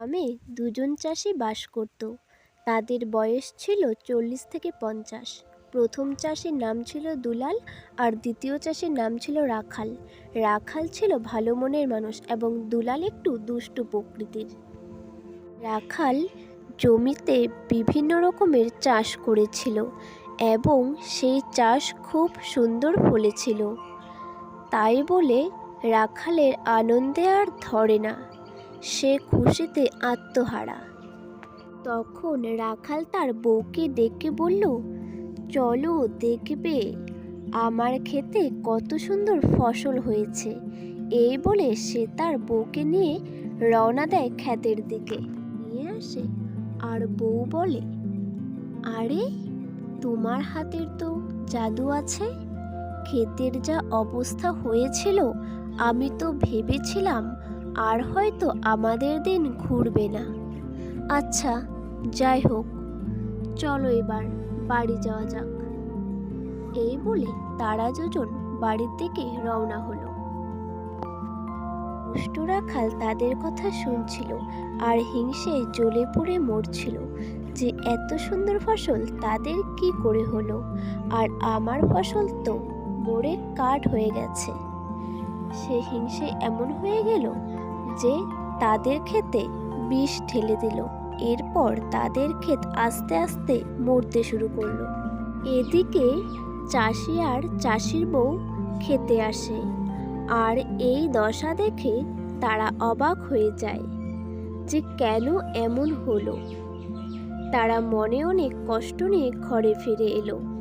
গ্রামে দুজন চাষি বাস করত। তাদের বয়স ছিল চল্লিশ থেকে পঞ্চাশ। প্রথম চাষির নাম ছিল দুলাল আর দ্বিতীয় চাষির নাম ছিল রাখাল। রাখাল ছিল ভালো মনের মানুষ এবং দুলাল একটু দুষ্টু প্রকৃতির। রাখাল জমিতে বিভিন্ন রকমের চাষ করেছিল এবং সেই চাষ খুব সুন্দর ফলেছিল। তাই বলে রাখালের আনন্দে আর ধরে না। সে খুশিতে আত্মহারা। তখন রাখাল তার বউকে ডেকে বলল, চলো দেখবে, আমার ক্ষেতে কত সুন্দর ফসল হয়েছে। এই বলে সে তার বউকে নিয়ে রওনা দেয় ক্ষেতের দিকে। নিয়ে আসে আর বউ বলে, আরে, তোমার হাতের তো জাদু আছে। ক্ষেতের যা অবস্থা হয়েছিল, আমি তো ভেবেছিলাম আর হয়তো আমাদের দিন ঘুরবে না। আচ্ছা যাই হোক, চলো এবার বাড়ি যাওয়া যাক। এই বলে তারা দুজন বাড়ির দিকে রওনা হলো। দুষ্ট রাখাল তাদের কথা শুনছিল আর হিংসে জ্বলে পুড়ে মরছিল যে এত সুন্দর ফসল তাদের কি করে হলো? আর আমার ফসল তো মরে কাঠ হয়ে গেছে। সে হিংসে এমন হয়ে গেল যে তাদের ক্ষেতে বিষ ঢেলে দিল। এরপর তাদের ক্ষেত আস্তে আস্তে মরতে শুরু করল। এদিকে চাষি আর চাষির বউ খেতে আসে আর এই দশা দেখে তারা অবাক হয়ে যায় যে কেন এমন হলো। তারা মনে অনেক কষ্ট নিয়ে ঘরে ফিরে এলো।